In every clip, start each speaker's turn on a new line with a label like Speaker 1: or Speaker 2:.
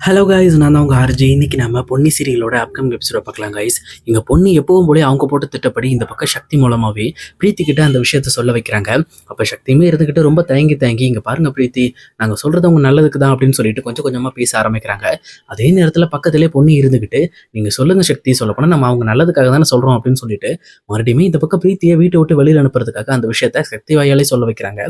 Speaker 1: Hello guys நான் தான் உங்கள் ஆர்ஜி இன்னைக்கு நம்ம பொன்னி சீரியலோட அப்கமிங் எபிசோட பார்க்கலாம் கைஸ் இங்கே பொண்ணு எப்பவும் போலே அவங்க போட்டு திட்டப்படி இந்த பக்கம் சக்தி மூலமாகவே பிரீத்தி கிட்ட அந்த விஷயத்த சொல்ல வைக்கிறாங்க. அப்போ சக்தியுமே இருந்துக்கிட்டு ரொம்ப தயங்கி தயங்கி இங்கே பாருங்க பிரீத்தி நாங்கள் சொல்கிறது அவங்க நல்லதுக்கு தான் அப்படின்னு சொல்லிட்டு கொஞ்சம் கொஞ்சமாக பேச ஆரம்பிக்கிறாங்க. அதே நேரத்தில் பக்கத்திலே பொண்ணு இருந்துக்கிட்டு நீங்கள் சொல்லுங்க சக்தி சொல்லப்போனால் நம்ம அவங்க நல்லதுக்காக தானே சொல்கிறோம் அப்படின்னு சொல்லிட்டு மறுபடியும் இந்த பக்கம் பிரீத்தியை வீட்டை விட்டு வெளியில் அனுப்புறதுக்காக அந்த விஷயத்த சக்தி வாயாலே சொல்ல வைக்கிறாங்க.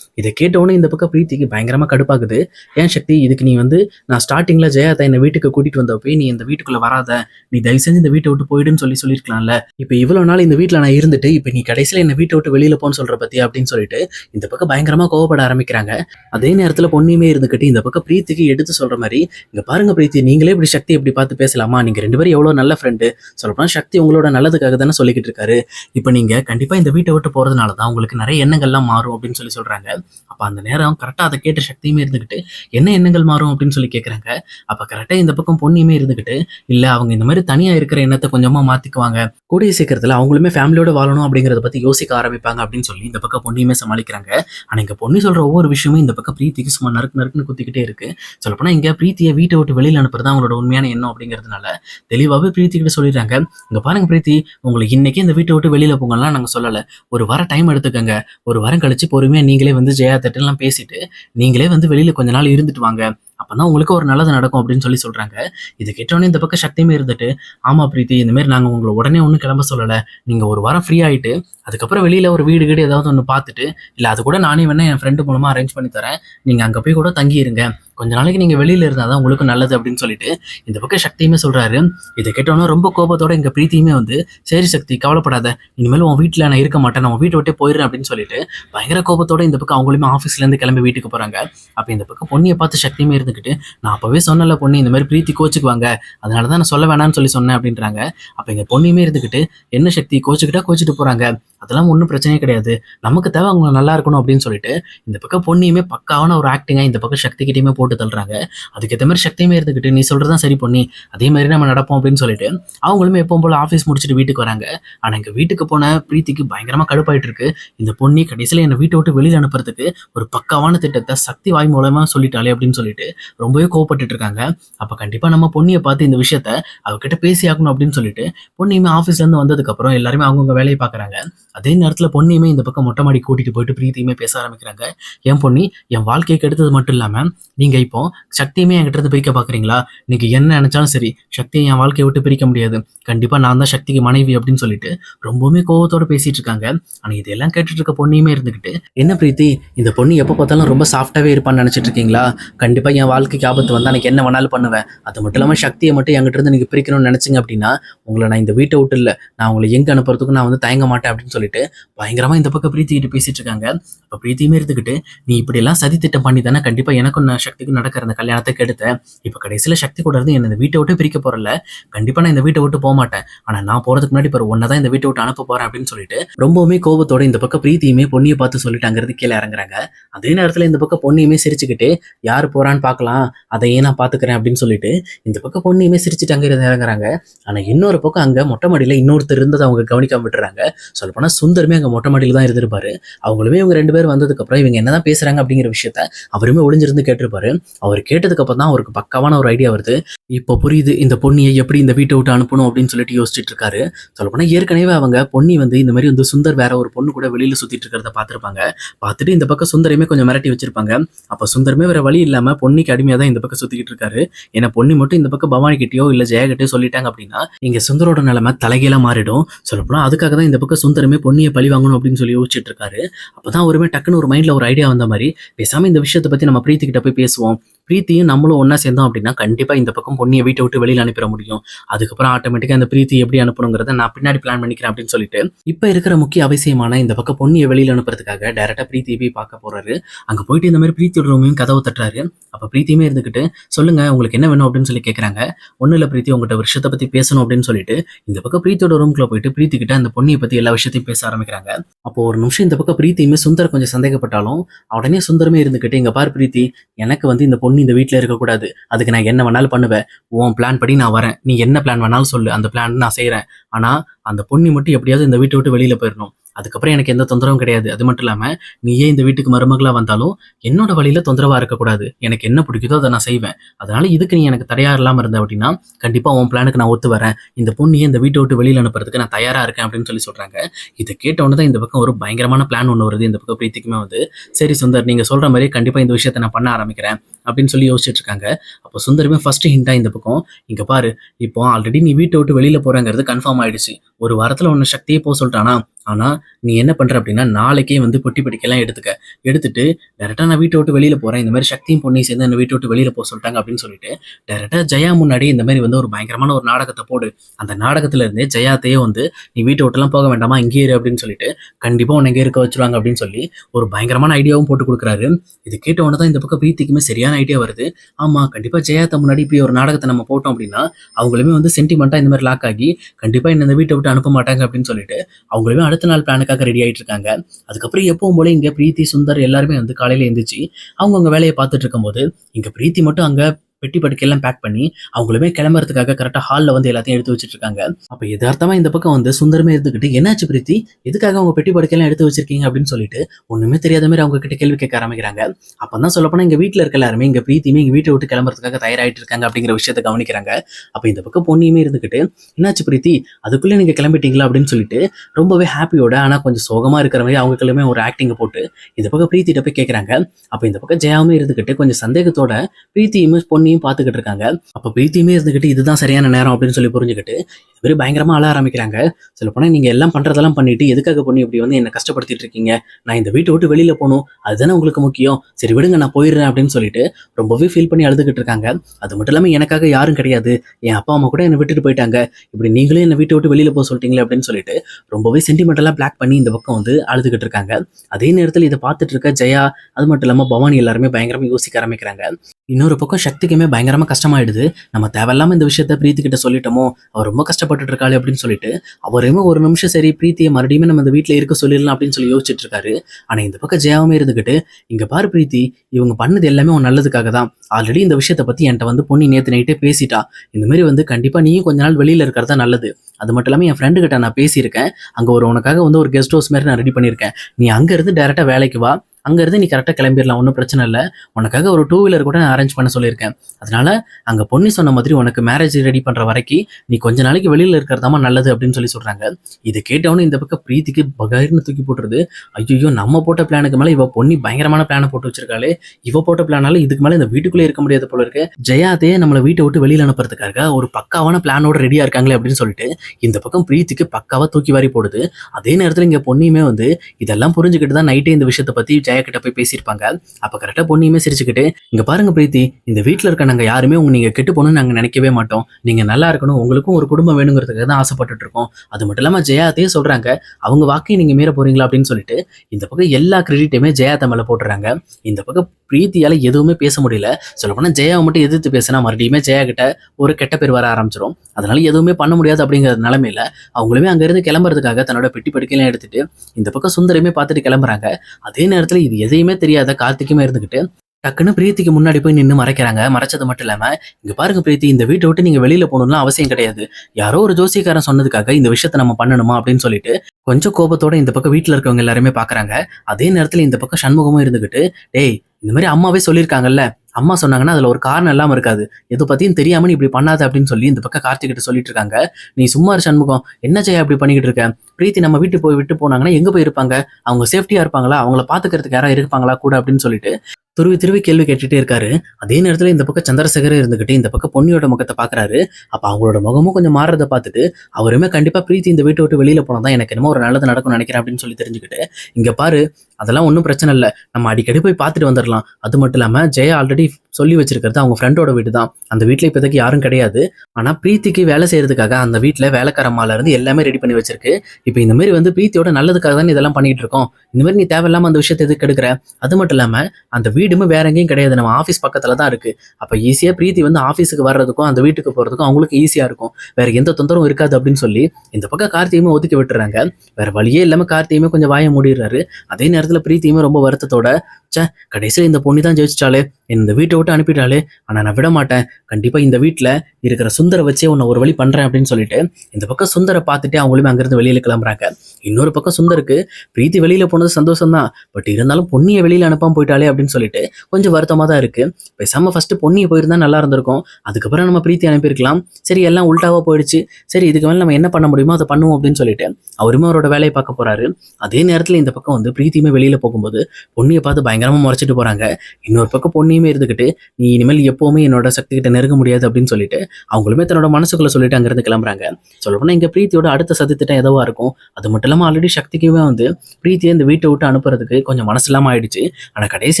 Speaker 1: இதை கேட்டவுடனே இந்த பக்கம் பிரீத்திக்கு பயங்கரமாக கடுப்பாகுது. ஏன் சக்தி இதுக்கு நீ வந்து நான் ஸ்டார்டிங்கில் ஜெயாதா என்னை வீட்டுக்கு கூட்டிட்டு வந்தப்போ நீ இந்த வீட்டுக்குள்ள வராத. நீ தயவு செஞ்சு இந்த வீட்டை விட்டு போயிடுன்னு சொல்லி சொல்லியிருக்கலாம்ல. இப்போ இவ்வளோ நாள் இந்த வீட்டில் நான் இருந்துட்டு இப்போ நீ கடைசியில் என்னை வீட்டை விட்டு வெளியில போன்னு சொல்ற பத்தி அப்படின்னு சொல்லிட்டு இந்த பக்கம் பயங்கரமா கோவப்பட ஆரம்பிக்கிறாங்க. அதே நேரத்தில் பொண்ணுமே இருந்துக்கிட்டு இந்த பக்கம் பிரீத்திக்கு எடுத்து சொல்ற மாதிரி இங்க பாருங்க பிரீத்தி நீங்களே இப்படி சக்தி எப்படி பார்த்து பேசலாமா? நீங்க ரெண்டு பேரும் எவ்வளோ நல்ல ஃப்ரெண்டு சொல்லப்போனா சக்தி உங்களோட நல்லதுக்காக தானே சொல்லிக்கிட்டு இருக்காரு. இப்போ நீங்க கண்டிப்பா இந்த வீட்டை விட்டு போறதுனால தான் உங்களுக்கு நிறைய எண்ணங்கள்லாம் மாறும் அப்படின்னு சொல்லி சொல்றாங்க. அப்போ அந்த நேரம் கரெக்டாக அதை கேட்ட சக்தியுமே இருந்துக்கிட்டு என்ன எண்ணங்கள் மாறும்? அப்படின்னு சொல்லி கேட்குறாங்க அப்போ கரெக்டாக இந்த பக்கம் பொண்ணையுமே இருந்துக்கிட்டு இல்லை அவங்க இந்த மாதிரி தனியாக இருக்கிற எண்ணத்தை கொஞ்சமாக மாற்றிக்குவாங்க கூடிய சீக்கிரத்தில் அவங்களுமே ஃபேமிலியோட வாழணும் அப்படிங்கிறத பற்றி யோசிக்க ஆரம்பிப்பாங்க அப்படின்னு சொல்லி இந்த பக்கம் பொண்ணுமே சமாளிக்கிறாங்க. ஆனால் இங்கே பொண்ணு சொல்கிற ஒவ்வொரு விஷயமும் இந்த பக்கம் பிரீத்திக்கு சும்மா நறுக்கு நறுக்குன்னு குத்திக்கிட்டே இருக்குது சொல்லப்போனால் இங்கே பிரீத்தியை வீட்டை விட்டு வெளியில் அனுப்புறது அவங்களோட உண்மையான எண்ணம் அப்படிங்கிறதுனால தெளிவாகவே பிரீத்திக்கிட்ட சொல்லிடுறாங்க. இங்கே பாருங்க பிரீத்தி உங்களுக்கு இன்றைக்கே இந்த வீட்டை விட்டு வெளியில் போங்கலாம் நாங்கள் சொல்லலை. ஒரு வாரம் டைம் எடுத்துக்கோங்க. ஒரு வாரம் கழிச்சு பொறுமையாக நீங்களே வந்து ஜெயா தட்டெல்லாம் பேசிட்டு நீங்களே வந்து வெளியில் கொஞ்ச நாள் இருந்துட்டு வாங்க. அப்பதான் உங்களுக்கு ஒரு நல்லது நடக்கும் அப்படின்னு சொல்லி சொல்றாங்க. இது கேட்டோன்னே இந்த பக்கம் சக்தியுமே இருந்துட்டு ஆமா பிரீத்தி இந்த மாதிரி நாங்கள் உங்களை உடனே ஒன்றும் கிளம்ப சொல்லலை. நீங்க ஒரு வாரம் ஃப்ரீ ஆயிட்டு அதுக்கப்புறம் வெளியில ஒரு வீடு கீடு ஏதாவது ஒன்று பார்த்துட்டு இல்லை அது கூட நானே வேணா என் ஃப்ரெண்டு மூலமா அரேஞ்ச் பண்ணி தரேன். நீங்க அங்கே போய் கூட தங்கியிருங்க கொஞ்ச நாளைக்கு நீங்கள் வெளியில் இருந்தால் தான் உங்களுக்கு நல்லது அப்படின்னு சொல்லிட்டு இந்த பக்கம் சக்தியுமே சொல்கிறாரு இதை கேட்டோன்னே ரொம்ப கோபத்தோட எங்கள் பிரீத்தியுமே வந்து சரி சக்தி கவலைப்படாத. இனிமேல் உன் வீட்டில் நான் இருக்க மாட்டேன். நான் உன் வீட்டை விட்டே போயிடுறேன். அப்படின்னு சொல்லிட்டு பயங்கர கோபத்தோட இந்த பக்கம் அவங்களுமே ஆஃபீஸ்லேருந்து கிளம்பி வீட்டுக்கு போகிறாங்க அப்போ இந்த பக்கம் பொண்ணியை பார்த்து சக்தியுமே இருந்துக்கிட்டு நான் அப்போவே சொன்னல பொண்ணு இந்த மாதிரி பிரீத்தி கோச்சுக்குவாங்க. அதனால தான் நான் சொல்ல வேணாம்னு சொல்லி சொன்னேன். அப்படின்றாங்க. அப்போ எங்கள் பொண்ணுமே இருந்துக்கிட்டு என்ன சக்தி கோச்சுக்கிட்டா கோச்சிட்டு போகிறாங்க அதெல்லாம் ஒன்றும் பிரச்சனையே கிடையாது. நமக்கு தேவை அவங்க நல்லா இருக்கணும் அப்படின்னு சொல்லிட்டு இந்த பக்கம் பொண்ணியுமே பக்காவான ஒரு ஆக்டிங்காக இந்த பக்கம் சக்தி கிட்டையுமே போட்டு தள்ளுறாங்க. அதுக்கேற்ற மாதிரி சக்தியுமே இருந்துக்கிட்டு நீ சொல்றதுதான் சரி பண்ணி அதே மாதிரி நம்ம நடப்போம் அப்படின்னு சொல்லிட்டு அவங்களுமே எப்பவும் போல் ஆஃபீஸ் முடிச்சுட்டு வீட்டுக்கு வராங்க. ஆனால் எங்கள் வீட்டுக்கு போன பிரீத்திக்கு பயங்கரமாக கடுப்பாயிட்டு இருக்கு. இந்த பொண்ணி கடைசியில் என்னை வீட்டை விட்டு வெளியில் அனுப்புறதுக்கு ஒரு பக்காவான திட்டத்தை சக்தி வாய் மூலமாக சொல்லிட்டாலே அப்படின்னு சொல்லிட்டு ரொம்பவே கோவப்பட்டு இருக்காங்க. அப்போ கண்டிப்பாக நம்ம பொண்ணியை பார்த்து இந்த விஷயத்த அவகிட்ட பேசி ஆகணும் அப்படின்னு சொல்லிட்டு பொண்ணியுமே ஆஃபீஸ்லேருந்து வந்ததுக்கப்புறம் எல்லாருமே அவங்கவுங்க வேலையை பார்க்குறாங்க. அதே நேரத்துல பொண்ணையுமே இந்த பக்கம் மொட்டை மாடி கூட்டிட்டு போயிட்டு பிரீத்தியுமே பேச ஆரம்பிக்கிறாங்க. என் பொண்ணி என் வாழ்க்கைக்கு எடுத்தது மட்டும் இல்லாமல் நீங்க இப்போ சக்தியுமே என்கிட்ட இருந்து பிரிக்க பாக்குறீங்களா? நீங்கள் என்ன நினைச்சாலும் சரி சக்தியை என் வாழ்க்கையை விட்டு பிரிக்க முடியாது. கண்டிப்பா நான் தான் சக்திக்கு மனைவி அப்படின்னு சொல்லிட்டு ரொம்பவுமே கோவத்தோட பேசிட்டு இருக்காங்க. ஆனா இதெல்லாம் கேட்டுட்டு இருக்க பொண்ணையுமே இருந்துகிட்டு என்ன பிரீத்தி? இந்த பொண்ணு எப்போ பார்த்தாலும் ரொம்ப சாஃப்டாவே இருப்பான்னு நினைச்சிட்டு இருக்கீங்களா? கண்டிப்பா என் வாழ்க்கைக்கு ஆபத்து வந்தா எனக்கு என்ன வேணாலும் பண்ணுவேன். அது மட்டும் இல்லாம சக்தியை மட்டும் என்கிட்ட இருந்து நீங்க பிரிக்கணும்னு நினைச்சீங்க அப்படின்னா உங்களை நான் இந்த வீட்டை விட்டு இல்ல நான் உங்களை எங்க அனுப்புறதுக்கும் நான் வந்து தயங்க மாட்டேன் அப்படின்னு சொல்லி சொல்லிட்டு பயங்கரமா இந்த பக்கம் பிரீத்தி கிட்ட பேசிட்டு இருக்காங்க அப்ப பிரீத்தியுமே இருந்துகிட்டு நீ இப்படி எல்லாம் சதி திட்டம் பண்ணி தானே கண்டிப்பா எனக்கும் நான் சக்திக்கும் நடக்கிற அந்த கல்யாணத்தை கெடுத்த. இப்ப கடைசியில சக்தி கூட இருந்து என்ன இந்த வீட்டை விட்டு பிரிக்க போறல கண்டிப்பா நான் இந்த வீட்டை விட்டு போக மாட்டேன். ஆனா நான் போறதுக்கு முன்னாடி இப்போ ஒன்னதான் இந்த வீட்டை விட்டு அனுப்ப போறேன் அப்படின்னு சொல்லிட்டு ரொம்பவுமே கோபத்தோட இந்த பக்கம் பிரீத்தியுமே பொண்ணியை பார்த்து சொல்லிட்டு அங்கிருந்து கீழே இறங்குறாங்க. அதே நேரத்துல இந்த பக்கம் பொண்ணியுமே சிரிச்சுக்கிட்டு யார் போறான்னு பார்க்கலாம் அதை ஏன் நான் பாத்துக்கிறேன் அப்படின்னு சொல்லிட்டு இந்த பக்கம் பொண்ணியுமே சிரிச்சுட்டு அங்கிருந்து இறங்குறாங்க. ஆனா இன்னொரு பக்கம் அங்க மொட்டை மாடியில இன்னொருத்தர் இருந்ததை அவங்க கவனிக்காம விட்டுறாங்க. சொல்ல சுந்தருமே அங்க மொட்டை மாடியில் தான் இருந்திருப்பாரு. அவங்களுமே இவங்க ரெண்டு பேர் வந்ததுக்கப்புறம் இவங்க இவங்க என்னதான் பேசுறாங்க அப்படிங்கிற விஷயத்த அவருமே ஒளிஞ்சிருந்து கேட்டிருப்பாரு. அவர் கேட்டதுக்கு அப்புறம் தான் அவருக்கு பக்காவான ஒரு ஐடியா வருது. இப்போ புரியுது இந்த பொண்ணியை எப்படி இந்த வீட்டை விட்டு அனுப்பணும் அப்படின்னு சொல்லிட்டு யோசிச்சுட்டு இருக்காரு. சொல்லப்போனா ஏற்கனவே அவங்க பொன்னி வந்து இந்த மாதிரி வந்து சுந்தர் வேற ஒரு பொண்ணு கூட வெளியில சுத்திட்டு இருக்கிறத பார்த்துருப்பாங்க. பார்த்துட்டு இந்த பக்கம் சுந்தரமே கொஞ்சம் மிரட்டி வச்சிருப்பாங்க. அப்போ சுந்தரமே வேற வழி இல்லாமல் பொன்னிக்கு அடிமையா தான் இந்த பக்கம் சுத்திக்கிட்டு இருக்காரு. ஏன்னா பொன்னி மட்டும் இந்த பக்கம் பவானி இல்லை இல்ல ஜெயா சொல்லிட்டாங்க அப்படின்னா இங்க சுந்தரோட நிலைமை தலைகீழாக மாறிடும். சொல்லப்போனால் அதுக்காக தான் இந்த பக்கம் சுந்தரமே பொண்ணியை பழி வாங்கணும் அப்படின்னு சொல்லி யோசிச்சுட்டு இருக்காரு அப்பதான் ஒருமே டக்குன்னு ஒரு மைண்ட்ல ஒரு ஐடியா வந்த மாதிரி பேசாம இந்த விஷயத்தை பற்றி நம்ம பிரீத்தி கிட்ட போய் பேசுவோம். பிரீத்தியும் நம்மளும் ஒன்றா சேர்ந்தோம் அப்படின்னா கண்டிப்பா இந்த பக்கம் பொண்ணியை வீட்டை விட்டு வெளியில அனுப்பிட முடியும். அதுக்கப்புறம் ஆட்டோமேட்டிக்கா அந்த பிரீத்தி எப்படி அனுப்பணுங்கிறத நான் பின்னாடி பிளான் பண்ணிக்கிறேன் அப்படின்னு சொல்லிட்டு இப்போ இருக்கிற முக்கிய அவசியமான இந்த பக்கம் பொண்ணியை வெளியில அனுப்புறதுக்காக டேரெக்டாக பிரீத்தியை போய் பார்க்க போறாரு. அங்க போயிட்டு இந்த மாதிரி பிரீத்தியோட ரூமையும் கதவு தட்டுறாரு. அப்போ பிரீத்தியுமே இருந்துகிட்டு சொல்லுங்க உங்களுக்கு என்ன வேணும்? அப்படின்னு சொல்லி கேட்குறாங்க ஒன்றும் இல்லை பிரீத்தி உங்கள்கிட்ட விஷயத்தை பற்றி பேசணும் அப்படின்னு சொல்லிட்டு இந்த பக்கம் பிரீத்தியோட ரூம்குள்ளே போயிட்டு பிரீத்திக்கிட்ட அந்த பொண்ணியை பற்றி எல்லா விஷயத்தையும் பேச ஆரம்பிக்கிறாங்க. அப்போ ஒரு நிமிஷம் இந்த பக்கம் பிரீத்தியுமே சுந்தர் கொஞ்சம் சந்தேகப்பட்டாலும் உடனே சுந்தரமே இருந்துகிட்டு இங்க பாரு பிரீத்தி எனக்கு வந்து இந்த பொண்ணு இந்த வீட்டில் இருக்கக்கூடாது. அதுக்கு நான் என்ன வேணாலும் பண்ணுவேன். உன் பிளான் படி நான் வரேன். நீ என்ன பிளான் வேணாலும் சொல்லு. அந்த பிளான் நான் செய்கிறேன் ஆனா அந்த பொண்ணு மட்டும் எப்படியாவது இந்த வீட்டை விட்டு வெளியில போயிடணும். அதுக்கப்புறம் எனக்கு எந்த தொந்தரவும் கிடையாது. அது மட்டும் இல்லாமல் நீயே இந்த வீட்டுக்கு மருமகளாக வந்தாலும் என்னோட வழியில் தொந்தரவாக இருக்கக்கூடாது. எனக்கு என்ன பிடிக்குதோ அதை நான் செய்வேன். அதனால இதுக்கு நீ எனக்கு தடையாக இல்லாமல் இருந்த அப்படின்னா கண்டிப்பாக உன் பிளானுக்கு நான் ஒத்து வரேன். இந்த பொண்ணையே இந்த வீட்டை விட்டு வெளியில் அனுப்புறதுக்கு நான் தயாராக இருக்கேன் அப்படின்னு சொல்லி சொல்கிறாங்க இதை கேட்ட தான் இந்த பக்கம் ஒரு பயங்கரமான பிளான் ஒன்று வருது. இந்த பக்கம் பிரீத்திக்குமே வந்து சரி சுந்தர் நீங்கள் சொல்கிற மாதிரி கண்டிப்பாக இந்த விஷயத்தை நான் பண்ண ஆரம்பிக்கிறேன். அப்படின்னு சொல்லி யோசிச்சுட்டு இருக்காங்க. அப்போ சுந்தரமே ஃபஸ்ட்டு ஹிண்டா இந்த பக்கம் இங்கே பாரு இப்போ ஆல்ரெடி நீ வீட்டை விட்டு வெளியில் போகிறேங்கிறது கன்ஃபார்ம் ஆயிடுச்சு. ஒரு வாரத்தில் உன்னை சக்தியே போக சொல்லிட்டானா? ஆனா நீ என்ன பண்ணுற அப்படின்னா நாளைக்கே வந்து பொட்டி படிக்கலாம் எடுத்துக்க. எடுத்துட்டு டேரெக்டாக நான் வீட்டை விட்டு வெளியில் போகிறேன் இந்த மாதிரி சக்தியும் பொண்ணையும் சேர்ந்து அந்த வீட்டை விட்டு வெளியில் போக சொல்லிட்டாங்க அப்படின்னு சொல்லிட்டு டேரெக்டாக ஜெயா முன்னாடி இந்த மாதிரி வந்து ஒரு பயங்கரமான ஒரு நாடகத்தை போடு. அந்த நாடகத்துல இருந்தே ஜெயாத்தையே வந்து நீ வீட்டை விட்டுலாம் போக வேண்டாமா? இங்கே இரு அப்படின்னு சொல்லிட்டு கண்டிப்பாக உன்னை இங்கே இருக்க வச்சுருவாங்க அப்படின்னு சொல்லி ஒரு பயங்கரமான ஐடியாவும் போட்டு கொடுக்குறாரு. இது கேட்ட உடனே தான் இந்த பக்கம் பிரீத்திக்குமே சரியான ஐடியா வருது. ஆமா கண்டிப்பாக ஜெயாத்த முன்னாடி இப்படி ஒரு நாடகத்தை நம்ம போட்டோம் அப்படின்னா அவங்களுமே வந்து சென்டிமெண்ட்டாக இந்த மாதிரி லாக் ஆகி கண்டிப்பாக என்ன இந்த வீட்டை விட்டு அனுப்ப மாட்டாங்க அப்படின்னு சொல்லிட்டு அவங்களுமே அடுத்த நாள் பிளானுக்காக ரெடி ஆகிட்டு இருக்காங்க அதுக்கப்புறம் எப்பவும் போல இங்கே பிரீத்தி சுந்தர் எல்லாருமே வந்து காலையில் எந்திரிச்சு அவங்கவுங்க வேலையை பார்த்துட்டு இருக்கும்போது இங்கே பிரீத்தி மட்டும் அங்கே பெட்டி படுக்கையெல்லாம் பேக் பண்ணி அவங்களுமே கிளம்புறதுக்காக கரெக்டாக ஹாலில் வந்து எல்லாத்தையும் எடுத்து வச்சுட்டு இருக்காங்க அப்போ எதார்த்தமாக இந்த பக்கம் வந்து சுந்தரமே இருந்துக்கிட்டு என்னாச்சு பிரீத்தி? எதுக்காக அவங்க பெட்டி படுக்கையெல்லாம் எடுத்து வச்சிருக்கீங்க? அப்படின்னு சொல்லிட்டு ஒன்றுமே தெரியாத மாதிரி அவங்க கிட்ட கேள்வி கேட்க ஆரம்பிக்கிறாங்க. அப்போ தான் சொல்லப்போனால் எங்கள் வீட்டில் இருக்க எல்லாருமே எங்கள் பிரீத்தியுமே எங்கள் வீட்டை விட்டு கிளம்புறதுக்காக தயாராகிட்டு இருக்காங்க அப்படிங்கிற விஷயத்தை கவனிக்கிறாங்க. அப்போ இந்த பக்கம் பொண்ணியுமே இருந்துக்கிட்டு என்னாச்சு பிரீத்தி? அதுக்குள்ளே நீங்கள் கிளம்பிட்டீங்களா? அப்படின்னு சொல்லிட்டு ரொம்பவே ஹாப்பியோட ஆனால் கொஞ்சம் சோகமாக இருக்கிற மாதிரி அவங்களுக்குமே ஒரு ஆக்டிங்கை போட்டு இந்த பக்கம் பிரீத்திட்ட போய் கேட்குறாங்க. அப்போ இந்த பக்கம் ஜெயாவுமே இருந்துக்கிட்டு கொஞ்சம் சந்தேகத்தோட பிரீத்தியுமே பிரீத்தியுமையும் பார்த்துக்கிட்டு இருக்காங்க. அப்போ பிரீத்தியுமே இருந்துக்கிட்டு இதுதான் சரியான நேரம் அப்படின்னு சொல்லி புரிஞ்சுக்கிட்டு இது மாதிரி பயங்கரமா அழ ஆரம்பிக்கிறாங்க. சில போனால் நீங்க எல்லாம் பண்றதெல்லாம் பண்ணிட்டு எதுக்காக பண்ணி இப்படி வந்து என்ன கஷ்டப்படுத்திட்டு இருக்கீங்க? நான் இந்த வீட்டை விட்டு வெளியில போகணும். அதுதானே உங்களுக்கு முக்கியம். சரி விடுங்க நான் போயிடுறேன் அப்படின்னு சொல்லிட்டு ரொம்பவே ஃபீல் பண்ணி அழுதுகிட்டு இருக்காங்க. அது மட்டும் இல்லாம எனக்காக யாரும் கிடையாது. என் அப்பா அம்மா கூட என்னை விட்டுட்டு போயிட்டாங்க. இப்படி நீங்களே என்னை வீட்டை விட்டு வெளியில போக சொல்லிட்டீங்களே அப்படின்னு சொல்லிட்டு ரொம்பவே சென்டிமெண்டலாக பிளாக் பண்ணி இந்த பக்கம் வந்து அழுதுகிட்டு இருக்காங்க. அதே நேரத்தில் இதை பார்த்துட்டு இருக்க ஜெயா அது மட்டும் இல்லாமல் பவானி எல்லாருமே பயங்கரமாக யோசிக்க ஆரம்பிக்கிறாங்க. இன்னொரு பக்கம் சக்திக்குமே பயங்கரமா கஷ்டமாயிடுது. நம்ம தேவையில்லாம இந்த விஷயத்த பிரீத்தி கிட்ட சொல்லிட்டோமோ அவர் ரொம்ப கஷ்டப்பட்டுட்டு இருக்காளே அப்படின்னு சொல்லிட்டு அவருமே ஒரு நிமிஷம் சரி பிரீத்தியை மறுபடியும் நம்ம இந்த வீட்டில் இருக்க சொல்லிடலாம் அப்படின்னு சொல்லி யோசிச்சுட்டு இருக்காரு. ஆனா இந்த பக்கம் ஜெயாவுமே இருந்துகிட்டு இங்க பாரு பிரீத்தி இவங்க பண்ணது எல்லாமே உன் நல்லதுக்காக தான். ஆல்ரெடி இந்த விஷயத்தை பத்தி என்கிட்ட வந்து பொண்ணு நேத்து நைட்டே பேசிட்டா. இந்த மாதிரி வந்து கண்டிப்பா நீயும் கொஞ்ச நாள் வெளியில இருக்கிறதா நல்லது. அது மட்டும் இல்லாம என் ஃப்ரெண்டு கிட்ட நான் பேசியிருக்கேன். அங்க ஒரு உனக்காக வந்து ஒரு கெஸ்ட் ஹவுஸ் மாதிரி நான் ரெடி பண்ணியிருக்கேன். நீ அங்க இருந்து டேரக்டா வேலைக்கு வா. அங்கேருந்து நீ கரெக்டாக கிளம்பிடலாம் ஒன்றும் பிரச்சனை இல்லை. உனக்காக ஒரு டூ வீலர் கூட நான் அரேஞ்ச் பண்ண சொல்லியிருக்கேன். அதனால அங்கே பொண்ணு சொன்ன மாதிரி உனக்கு மேரேஜ் ரெடி பண்ணுற வரைக்கும் நீ கொஞ்ச நாளைக்கு வெளியில் இருக்கிறதாம நல்லது அப்படின்னு சொல்லி சொல்கிறாங்க இது கேட்டவொன்னே இந்த பக்கம் பிரீத்திக்கு பகர்னு தூக்கி போட்டுருது. ஐயோ நம்ம போட்ட பிளானுக்கு மேலே இவ பொண்ணு பயங்கரமான பிளானை போட்டு வச்சிருக்காளே. இவ போட்ட பிளானால இதுக்கு மேலே இந்த வீட்டுக்குள்ளே இருக்க முடியாது போல இருக்கு. ஜெயாதே நம்மளை வீட்டை விட்டு வெளியில் அனுப்புறதுக்காக ஒரு பக்காவான பிளானோட ரெடியாக இருக்காங்களே அப்படின்னு சொல்லிட்டு இந்த பக்கம் பிரீத்திக்கு பக்காவாக தூக்கி வாரி போடுது. அதே நேரத்தில் இங்கே பொண்ணியுமே வந்து இதெல்லாம் புரிஞ்சுக்கிட்டு தான் நைட்டே இந்த விஷயத்தை பற்றி ஜெயா கிட்ட போய் பேசியிருப்பாங்க. அப்போ கரெக்டாக பொண்ணையுமே சிரிச்சுக்கிட்டு இங்க பாருங்க பிரீத்தி இந்த வீட்டில் இருக்க நாங்கள் யாருமே உங்க நீங்க கெட்டு போகணும்னு நாங்கள் நினைக்கவே மாட்டோம். நீங்க நல்லா இருக்கணும் உங்களுக்கும் ஒரு குடும்பம் வேணுங்கிறதுக்காக தான் ஆசைப்பட்டுட்டு இருக்கோம். அது மட்டும் இல்லாமல் ஜெயாத்தையும் சொல்றாங்க. அவங்க வாக்கையும் நீங்க மீற போறீங்களா? அப்படின்னு சொல்லிட்டு இந்த பக்கம் எல்லா கிரெடிட்டையுமே ஜெயா மேல போட்டுறாங்க. இந்த பக்கம் பிரீத்தியால எதுவுமே பேச முடியல. சொல்லப்போனால் ஜெயாவை மட்டும் எதிர்த்து பேசினா மறுபடியுமே ஜெயா கிட்ட ஒரு கெட்ட பேர் வர ஆரம்பிச்சிடும் அதனால எதுவுமே பண்ண முடியாது அப்படிங்கிற நிலமையில அவங்களுமே அங்கிருந்து கிளம்புறதுக்காக தன்னோட பெட்டி படுக்கையெல்லாம் எடுத்துட்டு இந்த பக்கம் சுந்தரமே பார்த்துட்டு கிளம்புறாங்க. அதே நேரத்தில் இது எதையுமே தெரியாத கார்த்திக்குமே இருந்துக்கிட்டு டக்குன்னு பிரீத்திக்கு முன்னாடி போய் நின்று மறைக்கிறாங்க. மறைச்சது மட்டும் இல்லாம இங்க பாருங்க பிரீத்தி இந்த வீட்டை விட்டு நீங்க வெளியில போகணும்லாம் அவசியம் கிடையாது. யாரோ ஒரு ஜோசியக்காரன் சொன்னதுக்காக இந்த விஷயத்த நம்ம பண்ணணுமா அப்படின்னு சொல்லிட்டு கொஞ்சம் கோபத்தோட இந்த பக்கம் வீட்டில் இருக்கவங்க எல்லாருமே பாக்குறாங்க. அதே நேரத்துல இந்த பக்கம் சண்முகமும் இருந்துகிட்டு டேய் இந்த மாதிரி அம்மாவே சொல்லியிருக்காங்கல்ல அம்மா சொன்னாங்கன்னா அதுல ஒரு காரணம் இல்லாம இருக்காது. எது பத்தியும் தெரியாம நீ இப்படி பண்ணாத அப்படின்னு சொல்லி இந்த பக்கம் கார்த்திகிட்ட சொல்லிட்டு இருக்காங்க. நீ சும்மா சண்முகம் என்ன செய்ய அப்படி பண்ணிக்கிட்டு இருக்க? பிரீத்தி நம்ம வீட்டு போய் விட்டு போனாங்கன்னா எங்க போய் இருப்பாங்க? அவங்க சேஃப்டியா இருப்பாங்களா? அவங்கள பார்த்துக்கிறதுக்கு யாராவது இருப்பாங்களா? கூட அப்படின்னு சொல்லிட்டு துருவி துருவி கேள்வி கேட்டுட்டே இருக்காரு. அதே நேரத்தில் இந்த பக்கம் சந்திரசேகர் இருந்துகிட்டு இந்த பக்கம் பொன்னியோட முகத்தை பார்க்குறாரு அப்போ அவங்களோட முகமும் கொஞ்சம் மாறுறத பார்த்துட்டு அவருமே கண்டிப்பாக பிரீத்தி இந்த வீட்டை விட்டு வெளியில போனதான் எனக்கு என்னமோ ஒரு நல்லது நடக்கும்னு நினைக்கிறேன் அப்படின்னு சொல்லி தெரிஞ்சுக்கிட்டு இங்கே பாரு அதெல்லாம் ஒன்றும் பிரச்சனை இல்லை. நம்ம அடிக்கடி போய் பார்த்துட்டு வந்துடலாம் அது மட்டும் இல்லாமல் ஜெயா ஆல்ரெடி சொல்லி வச்சிருக்கிறது அவங்க ஃப்ரெண்டோட வீடு தான். அந்த வீட்டில் இப்போதைக்கு யாரும் கிடையாது. ஆனால் பிரீத்திக்கு வேலை செய்யறதுக்காக அந்த வீட்டில் வேலைக்காரம்மால இருந்து எல்லாமே ரெடி பண்ணி வச்சிருக்கு. இப்போ இந்த மாதிரி வந்து பிரீத்தியோட நல்லதுக்காக தான் இதெல்லாம் பண்ணிட்டு இருக்கோம். இந்த மாதிரி நீ தேவையில்லாம அந்த விஷயத்தை எதுக்கு எடுக்கிற அது மட்டும் இல்லாமல் அந்த வீடுமே வேற எங்கேயும் கிடையாது. நம்ம ஆஃபீஸ் பக்கத்தில் தான் இருக்கு. அப்போ ஈஸியாக பிரீத்தி வந்து ஆஃபீஸுக்கு வர்றதுக்கும் அந்த வீட்டுக்கு போகிறதுக்கும் அவங்களுக்கு ஈஸியாக இருக்கும். வேற எந்த தொந்தரவும் இருக்காது அப்படின்னு சொல்லி இந்த பக்கம் கார்த்தியுமே ஒதுக்கி விட்டுறாங்க. வேற வழியே இல்லாமல் கார்த்தியுமே கொஞ்சம் வாய மூடிடுறாரு. அதே நேரத்தில் பிரீத்தியுமே ரொம்ப வருத்தத்தோட ச்சே கடைசியில் இந்த பொண்ணு தான் ஜெயிச்சிட்டாலே இந்த வீட்டை விட்டு அனுப்பிட்டாலே ஆனால் நான் விட மாட்டேன் கண்டிப்பாக இந்த வீட்டில் இருக்கிற சுந்தரை வச்சே உன்னை ஒரு வழி பண்ணுறேன் அப்படின்னு சொல்லிட்டு இந்த பக்கம் சுந்தரை பார்த்துட்டு அவங்களுமே அங்கேருந்து வெளியில் கிளம்புறாங்க. இன்னொரு பக்கம் சுந்தருக்கு பிரீத்தி வெளியில் போனது சந்தோஷம் தான் பட் இருந்தாலும் பொன்னியை வெளியில் அனுப்பாமல் போயிட்டாலே அப்படின்னு சொல்லிட்டு கொஞ்சம் வருத்தமாக தான் இருக்குது பேசாமல் ஃபஸ்ட்டு பொன்னியை போயிருந்தா நல்லா இருந்திருக்கும். அதுக்கப்புறம் நம்ம பிரீத்தி அனுப்பியிருக்கலாம். சரி எல்லாம் உல்ட்டாவாக போயிடுச்சு. சரி இதுக்கு மேலே நம்ம என்ன பண்ண முடியுமோ அதை பண்ணுவோம் அப்படின்னு சொல்லிட்டு அவருமே அவரோட வேலையை பார்க்க போறாரு. அதே நேரத்தில் இந்த பக்கம் வந்து பிரீத்தியுமே வெளியில் போகும்போது பொன்னியை பார்த்து பயங்கரமாக முறைச்சிட்டு போகிறாங்க இன்னொரு பக்கம் பொன்னியுமே இருந்துக்கிட்டு நீ இனிமேல் எப்போவுமே என்னோட சக்தி கிட்ட நெருங்க முடியாது அப்படின்னு சொல்லிட்டு அவங்களுமே தன்னோட மனசுக்குள்ள சொல்லிட்டு அங்கேருந்து கிளம்புறாங்க. சொல்லப்போனால் இங்கே பிரீத்தியோட அடுத்த சதித்திட்டம் எதுவாக இருக்கும்? அது மட்டும் இல்லாமல் ஆல்ரெடி சக்திக்குமே வந்து பிரீத்தியை இந்த வீட்டை விட்டு அனுப்புறதுக்கு கொஞ்சம் மனசு இல்லாமல் ஆயிடுச்சு. ஆனால் கடைசி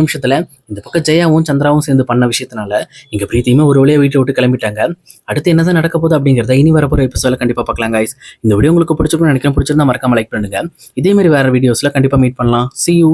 Speaker 1: நிமிஷத்தில் இந்த பக்கம் ஜெயாவும் சந்திராவும் சேர்ந்து பண்ண விஷயத்தினால இங்கே பிரீத்தியுமே ஒரு வழியாக வீட்டை விட்டு கிளம்பிட்டாங்க. அடுத்து என்னதான் நடக்க போகுது அப்படிங்கிறத இனி வரப்போகிற எபிசோட கண்டிப்பாக பார்க்கலாம் கைஸ் இந்த வீடியோ உங்களுக்கு பிடிச்சிருக்கும்னு நினைக்கிறேன். பிடிச்சிருந்தா மறக்காம லைக் பண்ணுங்க. இதே மாதிரி வேற வீடியோஸில் கண்டிப்பாக மீட் பண்ணலாம். C you